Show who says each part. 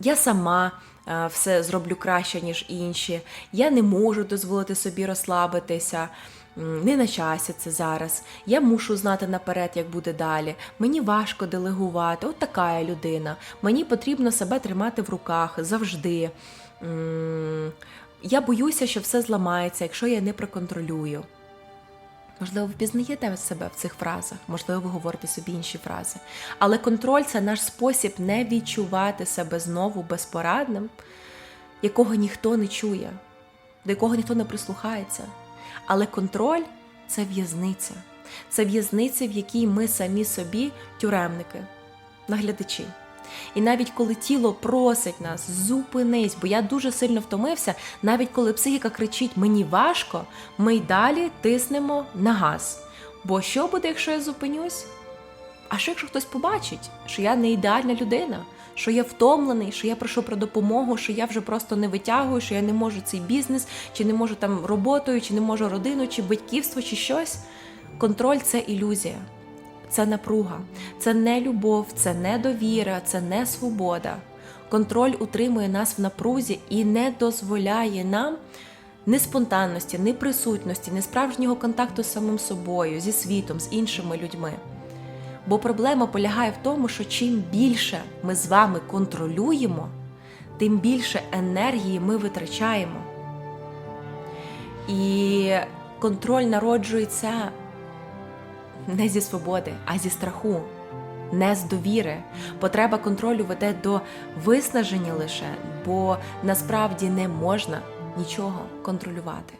Speaker 1: я сама е, все зроблю краще, ніж інші, я не можу дозволити собі розслабитися. Не на часі це зараз. Я мушу знати наперед, як буде далі. Мені важко делегувати. От така я людина. Мені потрібно себе тримати в руках завжди. Я боюся, що все зламається, якщо я не проконтролюю. Можливо, ви впізнаєте себе в цих фразах, можливо, ви говорите собі інші фрази. Але контроль це наш спосіб не відчувати себе знову безпорадним, якого ніхто не чує, до якого ніхто не прислухається. Але контроль це в'язниця. Це в'язниця, в якій ми самі собі тюремники, наглядачі. І навіть коли тіло просить нас, зупинись, бо я дуже сильно втомився, навіть коли психіка кричить мені важко, ми й далі тиснемо на газ. Бо що буде, якщо я зупинюсь? А що якщо хтось побачить, що я не ідеальна людина, що я втомлений, що я прошу про допомогу, що я вже просто не витягую, що я не можу цей бізнес, чи не можу там роботою, чи не можу родину, чи батьківство, чи щось. Контроль це ілюзія, це напруга, це не любов, це не довіра, це не свобода. Контроль утримує нас в напрузі і не дозволяє нам ні спонтанності, ні присутності, ні справжнього контакту з самим собою, зі світом, з іншими людьми. Бо проблема полягає в тому, що чим більше ми з вами контролюємо, тим більше енергії ми витрачаємо. І контроль народжується не зі свободи, а зі страху, не з довіри. Потреба контролю веде до виснаження лише, бо насправді не можна нічого контролювати.